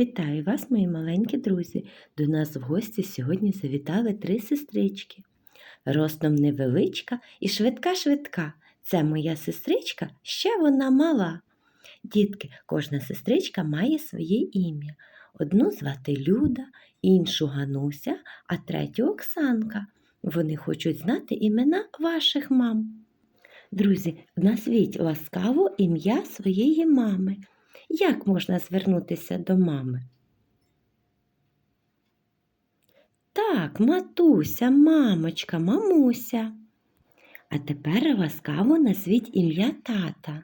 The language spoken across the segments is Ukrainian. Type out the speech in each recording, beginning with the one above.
Вітаю вас, мої маленькі друзі. До нас в гості сьогодні завітали три сестрички. Ростом невеличка і швидка-швидка. Це моя сестричка, ще вона мала. Дітки, кожна сестричка має своє ім'я. Одну звати Люда, іншу Гануся, а третю Оксанка. Вони хочуть знати імена ваших мам. Друзі, назвіть ласкаво ім'я своєї мами. Як можна звернутися до мами? Так, матуся, мамочка, мамуся. А тепер ласкаво назвіть ім'я тата.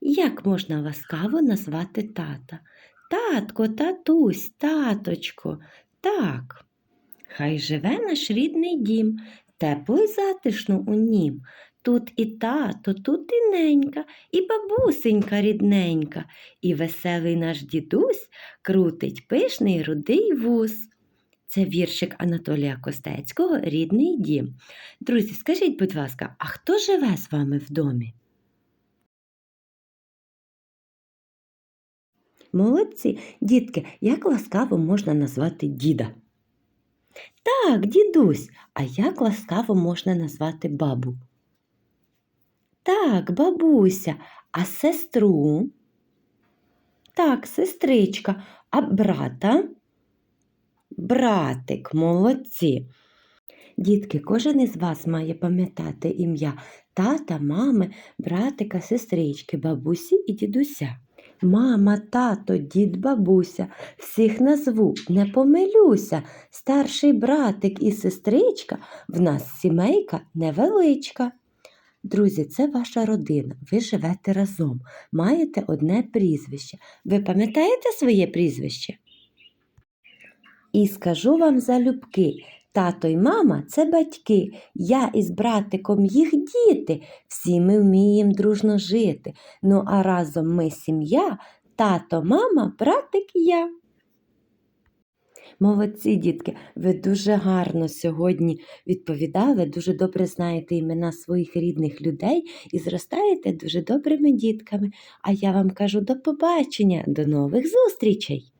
Як можна ласкаво назвати тата? Татко, татусь, таточко. Так. Хай живе наш рідний дім, тепло й затишно у нім. Тут і тато, тут і ненька, і бабусенька рідненька, і веселий наш дідусь крутить пишний рудий вуз. Це віршик Анатолія Костецького Рідний дім. Друзі, скажіть, будь ласка, а хто живе з вами в домі? Молодці, дітки, як ласкаво можна назвати діда? Так, дідусь, а як ласкаво можна назвати бабу? Так, бабуся, а сестру? Так, сестричка, а брата? Братик, молодці. Дітки, кожен із вас має пам'ятати ім'я тата, мами, братика, сестрички, бабусі і дідуся. Мама, тато, дід, бабуся, всіх назву, не помилюся. Старший братик і сестричка в нас сімейка невеличка. Друзі, це ваша родина, ви живете разом, маєте одне прізвище. Ви пам'ятаєте своє прізвище? І скажу вам залюбки, тато й мама це батьки, я із братиком їх діти, всі ми вміємо дружно жити. Ну а разом ми сім'я, тато, мама, братик і я. Молодці, дітки, ви дуже гарно сьогодні відповідали, дуже добре знаєте імена своїх рідних людей і зростаєте дуже добрими дітками. А я вам кажу до побачення, до нових зустрічей!